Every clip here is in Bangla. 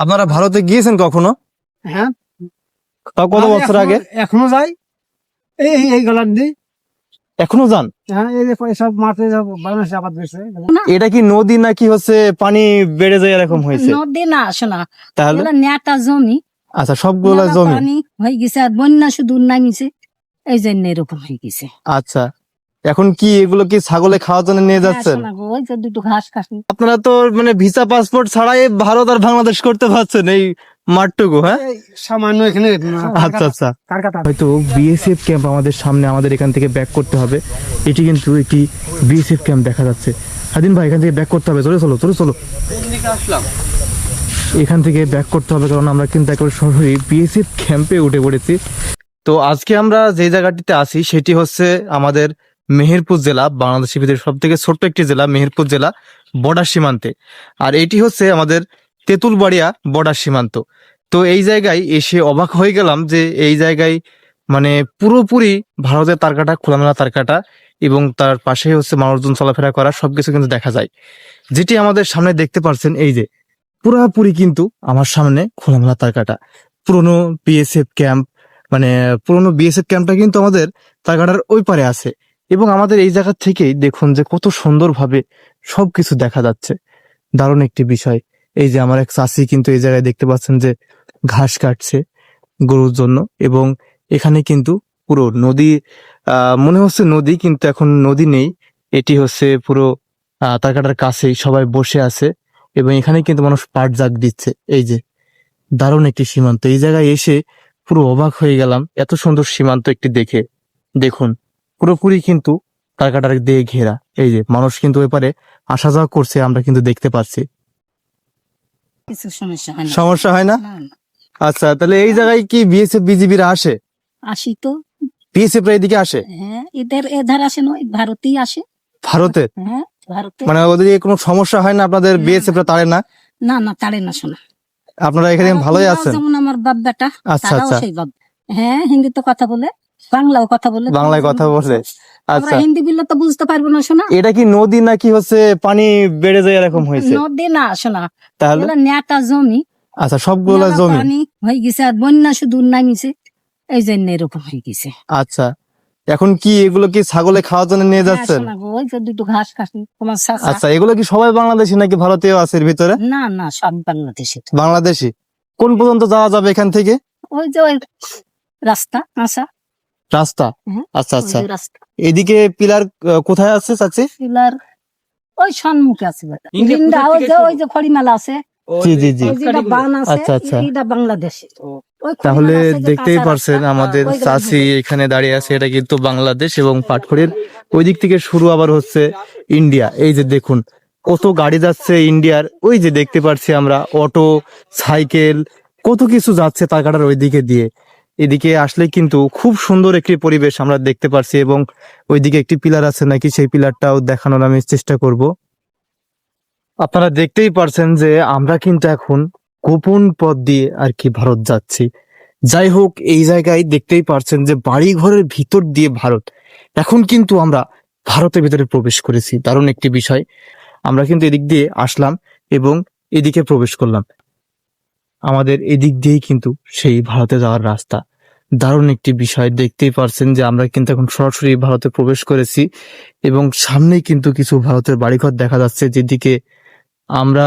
আপনারা ভারতে গিয়েছেন কখনো? হ্যাঁ। তাও কত বছর আগে? এখনও যাই। এই এই- এখনও যান? হ্যাঁ এটা কি নদী নাকি হচ্ছে পানি বেড়ে যায় এরকম হয়েছে? নদী না আসে না তাহলে নেতা জমি। আচ্ছা সবগুলো জমি? হয়ে গেছে আর বন্যা শুধু নামিছে এই জন্য এরকম হয়ে গেছে। আচ্ছা। এখন কি এগুলো কি ছাগলে খাওয়ার জন্য নিয়ে যাচ্ছেন? হ্যাঁ, শোনা গো, ওই যে দুটো ঘাস খাসি আপনারা তো মানে ভিসা পাসপোর্ট ছাড়াই ভারত আর বাংলাদেশ করতে পারছেন এই মাঠটুকু হ্যাঁ? সামান্য এখানে আচ্ছা আচ্ছা। হয়তো বিএসএফ ক্যাম্প আমাদের সামনে আমাদের এখান থেকে ব্যাক করতে হবে। এটি কিন্তু একটি বিএসএফ ক্যাম্প দেখা যাচ্ছে। স্বাধীন ভাই এখান থেকে ব্যাক করতে হবে। চলে চলো চলো চলো। এখান থেকে ব্যাক করতে হবে কারণ আমরা কিন্তু একেবারে সরাসরি বিএসএফ ক্যাম্পে উঠে পড়েছি। তো আজকে আমরা যে জায়গাটিতে আছি সেটি হচ্ছে আমাদের মেহেরপুর জেলা বাংলাদেশের ভিতরে সব থেকে ছোট্ট একটি জেলা, মেহেরপুর জেলা, বর্ডার সীমান্তে। আর এটি হচ্ছে আমাদের তেঁতুলবাড়িয়া বর্ডার সীমান্ত। তো এই জায়গায় এসে অবাক হয়ে গেলাম যে এই জায়গায় মানে পুরোপুরি ভারতের তারকাটা, খোলামেলা তারকাটা এবং তার পাশেই হচ্ছে মানুষজন চলাফেরা করা, সবকিছু কিন্তু দেখা যায়। যেটি আমাদের সামনে দেখতে পাচ্ছেন এই যে, পুরাপুরি কিন্তু আমার সামনে খোলামেলা তারকাটা। পুরনো বিএসএফ ক্যাম্প মানে পুরনো বিএসএফ ক্যাম্পটা কিন্তু আমাদের তারকাটার ওই পারে আছে। এবং আমাদের এই জায়গা থেকেই দেখুন যে কত সুন্দরভাবে সবকিছু দেখা যাচ্ছে। দারুণ একটি বিষয়। এই যে আমার এক চাষি কিন্তু এই জায়গায় দেখতে পাচ্ছেন যে ঘাস কাটছে গরুর জন্য এবং এখানে কিন্তু পুরো নদী মনে হচ্ছে নদী কিন্তু এখন নদী নেই। এটি হচ্ছে পুরো তারকাটার কাছেই সবাই বসে আছে এবং এখানে কিন্তু মানুষ পাট জাগ দিচ্ছে। এই যে দারুণ একটি সীমান্ত। এই জায়গায় এসে পুরো অবাক হয়ে গেলাম। এত সুন্দর সীমান্ত একটি দেখে। দেখুন। পুরোপুরি কিন্তু তারকাটার দিয়ে ঘেরা। এই যে মানুষ কিন্তু এপারে আসা যাওয়া করছে আমরা কিন্তু দেখতে পাচ্ছি। কিছু সমস্যা হয় না। সমস্যা হয়। আচ্ছা তাহলে এই জায়গায় কি বিএসএফ বিজিবিরা আসে? আসি তো। বিএসএফ রা এদিকে আসে? হ্যাঁ এদের এধার আসে নয় ভারতেই আসে। ভারতে? হ্যাঁ ভারতে। মানে ওদের কোনো সমস্যা হয় না আপনাদের বিএসএফ রা তাড়ে না? না না তাড়ে না শোনা। আপনারা এখানে ভালোই আছেন। যেমন আমার বাপ বেটা আচ্ছা। আচ্ছা হ্যাঁ হিন্দিতে কথা বলে। বাংলাও কথা বলে বাংলায় কথা বলে। আচ্ছা। হিন্দি বললে তো বুঝতে পারব না শোনা। এটা কি নদী নাকি হচ্ছে পানি বেড়ে যায় এরকম হয়েছে? নদী না শোনা। তাহলে? নেতা জমি। আচ্ছা সবগুলো জমি। পানি হয়ে গেছে আর বন্যা শুধু নামিছে এই জন্য এরকম হয়ে গেছে। আচ্ছা। এখন কি এগুলো কি ছাগলে খাওয়ার জন্য নিয়ে হ্যাঁ, যাচ্ছেন? ওই যে দুটো ঘাস তোমার আচ্ছা এগুলো কি সবাই বাংলাদেশি নাকি ভারতীয় আছে এর ভিতরে? না না সব বাংলাদেশে। বাংলাদেশি। কোন পর্যন্ত যাওয়া যাবে এখান থেকে? ওই যে রাস্তা আসা রাস্তা? আচ্ছা আচ্ছা। এদিকে পিলার কোথায় আছে চাচি পিলার ওই সম্মুখে আছে বেটা। লিন্ডা, ওই যে? ওই যে খড়িমেলা আছে। জি জি জি। আচ্ছা, আচ্ছা। এইটা বাংলাদেশে। তাহলে দেখতেই পারছেন আমাদের চাষি এখানে দাঁড়িয়ে আছে এটা কিন্তু বাংলাদেশ এবং পাটখড়ির। ওই দিক থেকে শুরু আবার হচ্ছে ইন্ডিয়া। এই যে দেখুন কত গাড়ি যাচ্ছে ইন্ডিয়ার। ওই যে দেখতে পারছি আমরা অটো সাইকেল কত কিছু যাচ্ছে তারকাটার ওই দিকে দিয়ে। এদিকে আসলে কিন্তু খুব সুন্দর একটি পরিবেশ আমরা দেখতে পারছি এবং ওইদিকে একটি পিলার আছে নাকি সেই পিলারটাও দেখানোর আমি চেষ্টা করব। আপনারা দেখতেই পারছেন যে আমরা কিন্তু এখন গোপন পথ দিয়ে আর কি ভারত যাচ্ছি। যাই হোক, এই জায়গায় দেখতেই পারছেন যে বাড়ি ঘরের ভিতর দিয়ে ভারত। এখন কিন্তু আমরা ভারতের ভিতরে প্রবেশ করেছি, দারুণ একটি বিষয়। আমরা কিন্তু এদিক দিয়ে আসলাম এবং এদিকে প্রবেশ করলাম। আমাদের এদিক দিয়েই কিন্তু সেই ভারতে যাওয়ার রাস্তা। দারুণ একটি বিষয়। দেখতেই পারছেন যে আমরা কিন্তু এখন সরাসরি ভারতে প্রবেশ করেছি এবং সামনেই কিন্তু কিছু ভারতের বাড়িঘর দেখা যাচ্ছে যেদিকে আমরা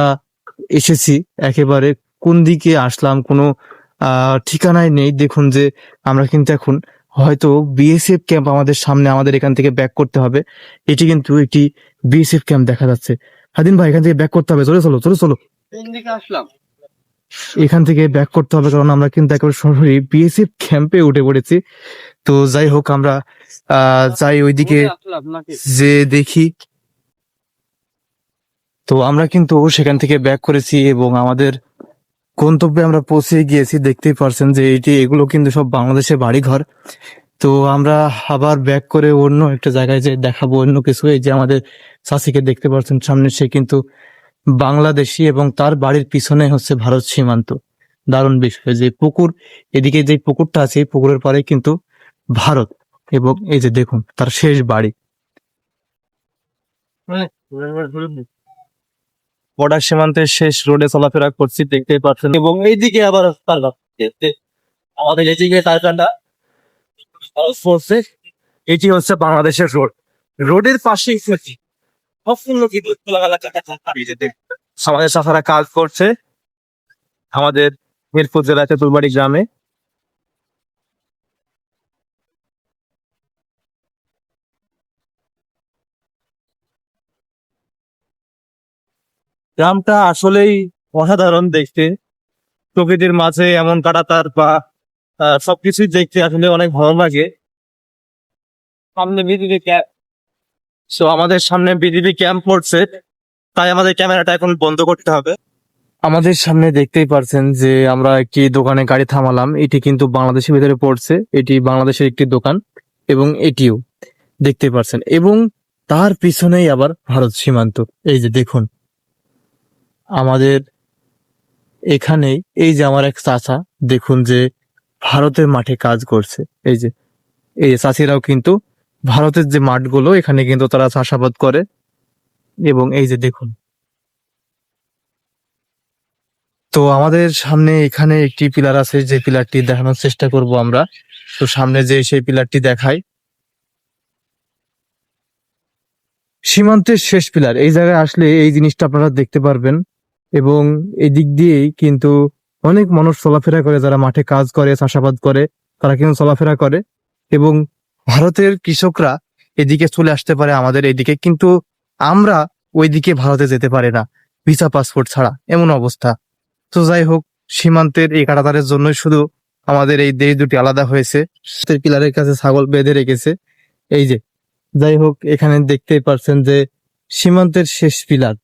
এসেছি একেবারে কোন দিকে আসলাম, কোনো ঠিকানায় নেই। দেখুন যে আমরা কিন্তু এখন হয়তো বিএসএফ ক্যাম্প আমাদের সামনে আমাদের এখান থেকে ব্যাক করতে হবে। এটি কিন্তু একটি বিএসএফ ক্যাম্প দেখা যাচ্ছে। হাদিন ভাই, এখান থেকে ব্যাক করতে হবে। চলে চলো চলে চলো। আসলাম? এখান থেকে ব্যাক করতে হবে কারণ আমরা কিন্তু একেবারে সরাসরি বিএসএফ ক্যাম্পে উঠে পড়েছি। তো যাই হোক আমরা যাই ওইদিকে যে দেখি। তো আমরা কিন্তু সেখান থেকে ব্যাক করেছি এবং আমাদের গন্তব্যে আমরা পৌঁছে গিয়েছি। দেখতেই পারছেন যে এটি এগুলো কিন্তু সব বাংলাদেশের বাড়িঘর। তো আমরা আবার ব্যাক করে অন্য একটা জায়গায় যে দেখাবো অন্য কিছু। এই যে আমাদের চাষিকে দেখতে পাচ্ছেন সামনে সে কিন্তু বাংলাদেশি এবং তার বাড়ির পিছনে হচ্ছে ভারত সীমান্ত। দারুণ বিষয় যে পুকুর, এদিকে যে পুকুরটা আছে, এই পুকুরের পরে কিন্তু ভারত এবং এই যে দেখুন, তার শেষ বাড়ি। বর্ডার সীমান্তের শেষ রোডে চলাফেরা করছি, দেখতেই পাচ্ছেন। এবং এইদিকে আবার আমাদের এইদিকে তারকাটা পড়ছে। এটি হচ্ছে বাংলাদেশের রোড। রোডের পাশেই আমাদের চাষারা কাজ করছে। আমাদের মিরপুর জেলা চতুরবাড়ি গ্রামে। গ্রামটা আসলেই অসাধারণ দেখতে। প্রকৃতির মাঝে এমন কাটাতার বা সবকিছুই দেখতে আসলে অনেক ভালো লাগে। সামনে ক্যাম্প সো আমাদের সামনে বিজেপি ক্যাম্প পড়ছে। তাই আমাদের ক্যামেরাটা এখন বন্ধ করতে হবে। আমাদের সামনে দেখতেই পারছেন যে আমরা একটি দোকানে গাড়ি থামালাম। এটি কিন্তু বাংলাদেশের ভিতরে পড়ছে। এটি বাংলাদেশের একটি দোকান এবং এটিও দেখতে পারছেন। এবং তার পিছনেই আবার ভারত সীমান্ত। এই যে দেখুন, আমাদের এখানেই এই যে আমার এক চাচা, দেখুন যে ভারতের মাঠে কাজ করছে। এই যে, এই চাষিরাও কিন্তু ভারতের যে মাঠগুলো, এখানে কিন্তু তারা চাষাবাদ করে। এবং এই যে দেখুন। তো আমাদের সামনে এখানে একটি পিলার আছে, যে পিলারটি দেখানোর চেষ্টা করব আমরা। তো সামনে যে সেই পিলারটি দেখাই। সীমান্তের শেষ পিলার, এই জায়গায় আসলে এই জিনিসটা আপনারা দেখতে পারবেন। এবং এই দিক দিয়েই কিন্তু অনেক মানুষ চলাফেরা করে, যারা মাঠে কাজ করে, চাষাবাদ করে, তারা কিন্তু চলাফেরা করে। এবং ভারতের কৃষকরা এদিকে চলে আসতে পারে আমাদের এদিকে, কিন্তু আমরা ওইদিকে ভারতে যেতে পারে না, ভিসা পাসপোর্ট ছাড়া, এমন অবস্থা। তো যাই হোক, সীমান্তের এই কাটাতারের জন্যই শুধু আমাদের এই দেশ দুটি আলাদা হয়েছে। পিলারের কাছে ছাগল বেঁধে রেখেছে। এই যে, যাই হোক, এখানে দেখতেই পারছেন যে সীমান্তের শেষ পিলার।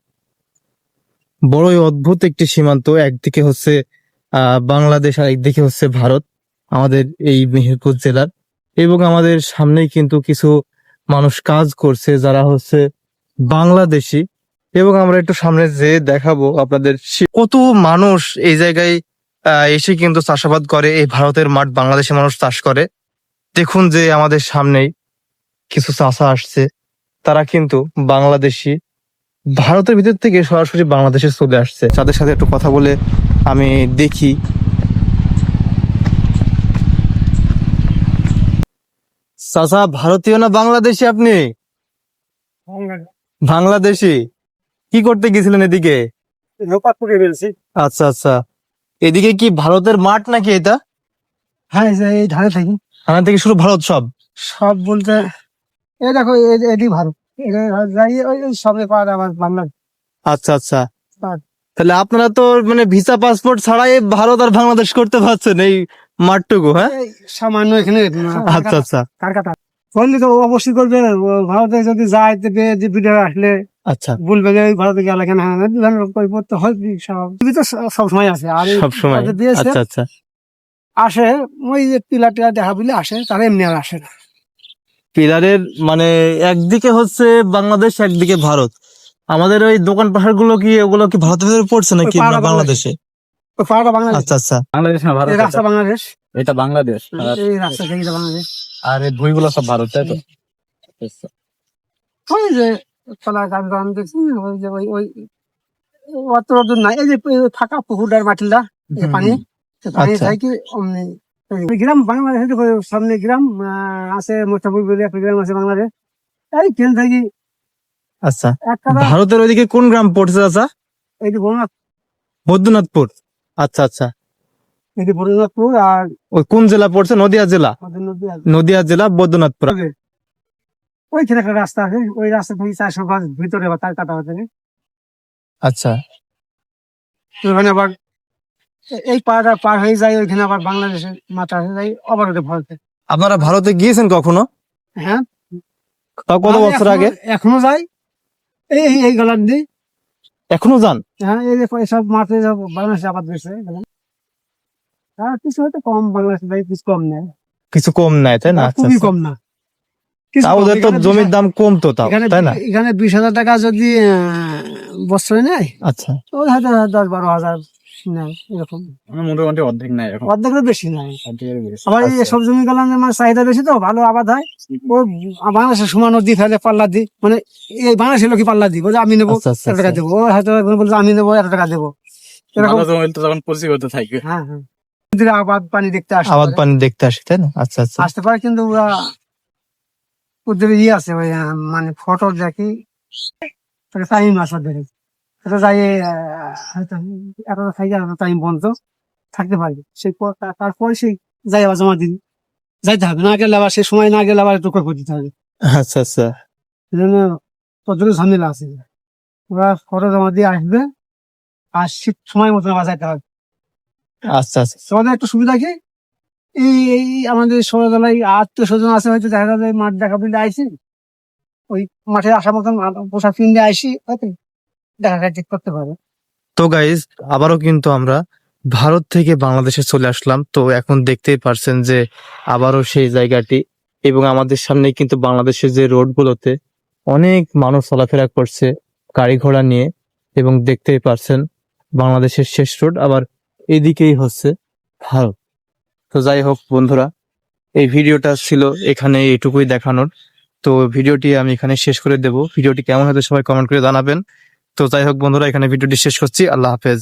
বড়ই অদ্ভুত একটি সীমান্ত, একদিকে হচ্ছে, আহ, বাংলাদেশ আর একদিকে হচ্ছে ভারত, আমাদের এই মেহেরপুর জেলার। এবং আমাদের সামনেই কিন্তু কিছু মানুষ কাজ করছে, যারা হচ্ছে বাংলাদেশি। এবং আমরা একটু সামনে যে দেখাবো আপনাদের কত মানুষ এই জায়গায় এসে কিন্তু চাষাবাদ করে, এই ভারতের মাঠ বাংলাদেশি মানুষ চাষ করে। দেখুন যে আমাদের সামনেই কিছু চাষা আসছে, তারা কিন্তু বাংলাদেশি। ভারতের ভিতর থেকে সরাসরি বাংলাদেশে চলে আসছে। তাদের সাথে একটু কথা বলে আমি দেখি চাচা ভারতীয় না বাংলাদেশি আপনি? বাংলাদেশি। কি করতে গেছিলেন এদিকে? আচ্ছা আচ্ছা। এদিকে কি ভারতের মাঠ নাকি এটা? হ্যাঁ এই ধারে থাকি। এখান থেকে শুরু ভারত সব? সব বলতে এই দেখো এই- ভারত। সামনে পাওয়া যায় আমার বাংলা আচ্ছা আচ্ছা। তাহলে আপনারা তো মানে ভিসা পাসপোর্ট ছাড়াই ভারত আর বাংলাদেশ করতে পারছেন। এই মাঠটুকু হ্যাঁ? সামান্য এখানে আচ্ছা আচ্ছা। কারকাটা বললি তো অবশ্যই করবে ভারতে যদি যায় ভিডিও আসলে আচ্ছা। বলবে যে ভারতে গেলে কেন? হ্যাঁ করতে হয় সব টিভি তো সব আছে। আর এই সব সময়। ভারতে দিয়েছে, আচ্ছা আচ্ছা। আসে ওই যে পিলার টিলার দেখা বলে আসে তারা এমনি আর আসে না। পিলারের মানে একদিকে হচ্ছে বাংলাদেশ একদিকে ভারত। আমাদের ওই দোকান পাহাড়গুলো কি ওগুলো কি ভারতের ভিতরে পড়ছে নাকি বাংলাদেশে? ওই পাহাড়টা বাংলাদেশ। আচ্ছা আচ্ছা। বাংলাদেশ না ভারত। এই রাস্তা বাংলাদেশ। এটা বাংলাদেশ এই রাস্তা থেকে এটা বাংলাদেশ। আর এই বইগুলো সব ভারত তাই তো? ওই যে চলা গাছ গান দেখছি ওই যে ওই ওই অত দূর নাই। এই যে ফাঁকা পুকুরটার মাটিলা পানি পানি আচ্ছা। অমনি গ্রাম বাংলাদেশের ওই সামনে গ্রাম আছে বলে একটা গ্রাম আছে বাংলাদেশ। এই ট্রেন থাকি আচ্ছা। ভারতের ওইদিকে কোন গ্রাম পড়ছে চাচা? এই যে বরুণাথ বৈদ্যনাথপুর। আচ্ছা আচ্ছা। যে আর ওই কোন জেলা পড়ছে? নদিয়া জেলা? নদিয়া জেলা। বৈদ্যনাথপুর। ওইখানে একটা রাস্তা আছে ওই রাস্তা থেকে চারশো গাছ ভিতরে বা তার কাটা হচ্ছে আচ্ছা। ওখানে আবার এই পাড়াটা পার হয়ে যায় ওইখানে আবার বাংলাদেশের মাথা হয়ে যায় অবরোধে ভরতে আপনারা ভারতে গিয়েছেন কখনো? হ্যাঁ। তাও কত বছর আগে? এখনও যাই। এই এই- এই গলার দিয়ে। এখনও যান? হ্যাঁ এই যে সব মাঠে সব বাংলাদেশে আবাদ করছে হ্যাঁ কিছু হয়তো কম বাংলাদেশ ভাই কিছু কম নেয়। কিছু কম নাই তাই না? আচ্ছা, খুবই আচ্ছা। কম না। তাও ওদের তো এখানে জমির দাম কম তো তাও তাই না? এখানে বিশ হাজার টাকা যদি বছরে নেয় আচ্ছা। তো হয়তো দশ বারো হাজার নাই এরকম। মোটামুটি অর্ধেক নাই এখন অর্ধেকের বেশি নাই। আবার এই সব জমি গেলাম মানে চাহিদা বেশি তো ভালো আবাদ হয়। ও বাংলাদেশের সমান নদী ফেলে পাল্লা দি মানে এই বাংলাদেশের লোকই পাল্লা দি বলে আমি নেব আচ্ছা, আচ্ছা, এত টাকা আচ্ছা। দেবো। ও হয়তো বলছে আমি নেব এত টাকা দেবো। এরকম। ভালো জমি তো তখন পরিচিত হতে থাকবে। হ্যাঁ হ্যাঁ। আবাদ পানি দেখতে আসে আবাদ পানি দেখতে আসি তাই না? আচ্ছা আচ্ছা। আসতে পারে কিন্তু ওরা ওদের ইয়ে আছে মানে ফটো দেখি টাইম আসা ধরে এটা যাই আহ, হয়তো এতটা থাকি আর টাইম বন্ধ থাকতে পারবে সেই তারপরে সেই যাই আবার জমা দিন। যাইতে হবে না গেলে আবার সে সময় না গেলে আবার একটু করে দিতে হবে। আচ্ছা আচ্ছা। সেজন্য তত ঝামেলা আছে। ওরা ফটো জমা দিয়ে আসবে আর শীত সময় মতন আবার যাইতে হবে। আচ্ছা আচ্ছা। তোমাদের একটু সুবিধা কি? এই এই আমাদের সকালবেলায় আত্মীয় স্বজন আছে হয়তো দেখা যাবে মাঠ দেখা বলে আইসি। ওই মাঠে আসার মতন পোশাক কিনলে আইসি হয়তো। করতে পারে। তো গাইজ আবারও কিন্তু আমরা ভারত থেকে বাংলাদেশে চলে আসলাম। তো এখন দেখতেই পারছেন যে আবারও সেই জায়গাটি এবং আমাদের সামনে কিন্তু বাংলাদেশের যে রোডগুলোতে অনেক মানুষ চলাফেরা করছে গাড়ি ঘোড়া নিয়ে এবং দেখতেই পারছেন বাংলাদেশের শেষ রোড, আবার এদিকেই হচ্ছে ভারত। তো যাই হোক বন্ধুরা, এই ভিডিওটা ছিল এখানে এইটুকুই দেখানোর। তো ভিডিওটি আমি এখানে শেষ করে দেব। ভিডিওটি কেমন হয়তো সবাই কমেন্ট করে জানাবেন। তো যাই হোক বন্ধুরা এখানে ভিডিওটি শেষ করছি। আল্লাহ হাফেজ।